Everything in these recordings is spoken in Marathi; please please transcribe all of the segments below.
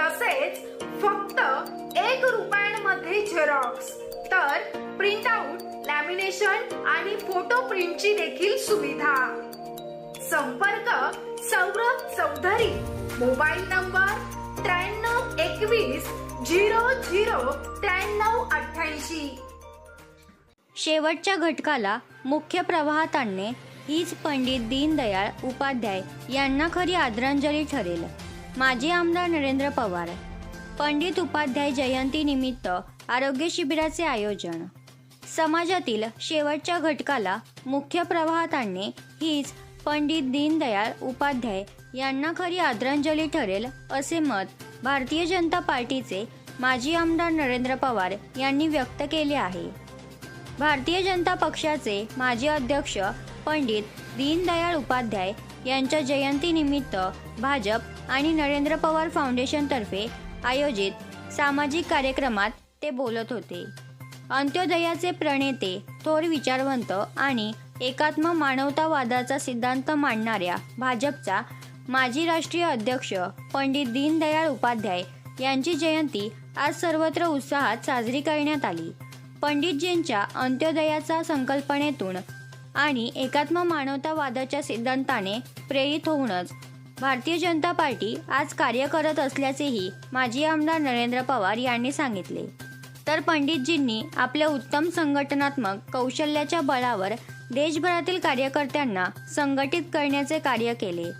तसेच फक्त एक रुपयांमध्ये झेरॉक्स तर प्रिंट आउट लॅमिनेशन आणि फोटो प्रिंटची देखील सुविधा. संपर्क सौरभ चौधरी. मोबाईल नंबर त्र्याण्णव एकवीस झिरो झिरो त्र्याण्णव अठ्ठ्याऐंशी. शेवटच्या घटकाला मुख्य प्रवाहात आणणे हीच पंडित दीनदयाळ उपाध्याय यांना खरी आदरांजली ठरेल. माजी आमदार नरेंद्र पवार पंडित उपाध्याय जयंतीनिमित्त आरोग्य शिबिराचे आयोजन. समाजातील शेवटच्या घटकाला मुख्य प्रवाहात आणणे हीच पंडित दीनदयाळ उपाध्याय यांना खरी आदरांजली ठरेल असे मत भारतीय जनता पार्टीचे माजी आमदार नरेंद्र पवार यांनी व्यक्त केले आहे. भारतीय जनता पक्षाचे माजी अध्यक्ष पंडित दीनदयाळ उपाध्याय यांच्या जयंतीनिमित्त भाजप आणि नरेंद्र पवार फाउंडेशनतर्फे आयोजित सामाजिक कार्यक्रमात ते बोलत होते. अंत्योदयाचे प्रणेते थोर विचारवंत आणि एकात्म मानवतावादाचा सिद्धांत मांडणाऱ्या भाजपचा माजी राष्ट्रीय अध्यक्ष पंडित दीनदयाळ उपाध्याय यांची जयंती आज सर्वत्र उत्साहात साजरी करण्यात आली. पंडितजींच्या अंत्योदयाचा संकल्पनेतून आणि एकात्म मानवतावादाच्या सिद्धांताने प्रेरित होऊनच भारतीय जनता पार्टी आज कार्य करत असल्याचेही माजी आमदार नरेंद्र पवार यांनी सांगितले. तर पंडितजींनी आपल्या उत्तम संघटनात्मक कौशल्याच्या बळावर देशभरातील कार्यकर्त्यांना संघटित करण्याचे कार्य केले.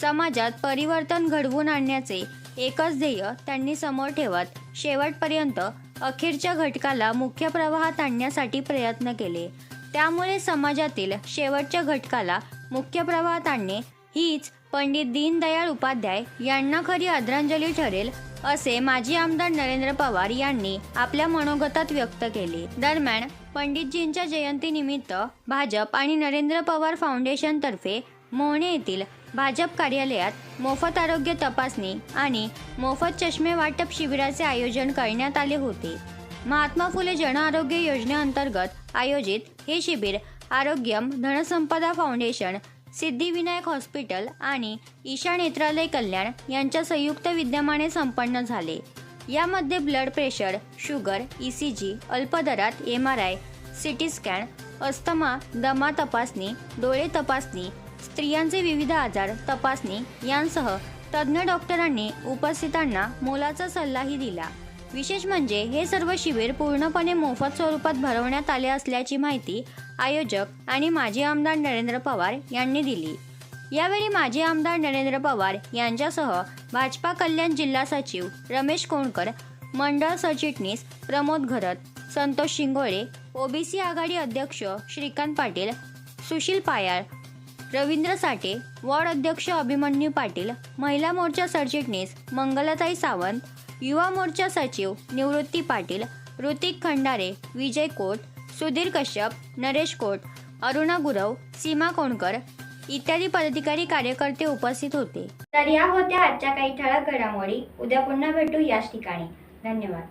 समाजात परिवर्तन घडवून आणण्याचे एकच ध्येय त्यांनी समोर ठेवत शेवटपर्यंत अखेरच्या घटकाला मुख्य प्रवाहात आणण्यासाठी प्रयत्न केले. त्यामुळे समाजातील शेवटच्या घटकाला मुख्य प्रवाहात आणणे हीच पंडित दीनदयाळ उपाध्याय यांना खरी आदरांजली ठरेल असे माजी आमदार नरेंद्र पवार यांनी आपल्या मनोगतात व्यक्त केले. दरम्यान पंडितजींच्या जयंतीनिमित्त भाजप आणि नरेंद्र पवार फाउंडेशनतर्फे मोहणे येथील भाजप कार्यालयात मोफत आरोग्य तपासणी आणि मोफत चष्मे वाटप शिबिराचे आयोजन करण्यात आले होते. महात्मा फुले जन आरोग्य योजनेअंतर्गत आयोजित हे शिबिर आरोग्यम धनसंपदा फाउंडेशन सिद्धिविनायक हॉस्पिटल आणि ईशा नेत्रालय कल्याण यांच्या संयुक्त विद्यमाने संपन्न झाले. यामध्ये blood pressure sugar E C G अल्पदरात M R I C T scan asthma दमा तपासणी डोळे तपासणी स्त्रियांचे विविध आजार तपासणी यांसह तज्ज्ञ डॉक्टरांनी उपस्थितांना मोलाचा सल्लाही दिला. विशेष म्हणजे हे सर्व शिबिर पूर्णपणे मोफत स्वरूपात भरवण्यात आले असल्याची माहिती आयोजक आणि माजी आमदार नरेंद्र पवार यांनी दिली. यावेळी माजी आमदार नरेंद्र पवार यांच्यासह भाजपा कल्याण जिल्हा सचिव रमेश कोणकर मंडळ सरचिटणीस प्रमोद घरत संतोष शिंगोळे ओबीसी आघाडी अध्यक्ष श्रीकांत पाटील सुशील पायाळ रवींद्र साठे वॉर्ड अध्यक्ष अभिमन्यू पाटील महिला मोर्चा सरचिटणीस मंगलताई सावंत युवा मोर्चा सचिव निवृत्ती पाटील ऋतिक खंडारे विजय कोट सुधीर कश्यप नरेश कोट अरुणा गुरव सीमा कोणकर इत्यादी पदाधिकारी कार्यकर्ते उपस्थित होते. तर या होत्या आजच्या काही ठळक घडामोडी. उद्या पुन्हा भेटू याच ठिकाणी. धन्यवाद.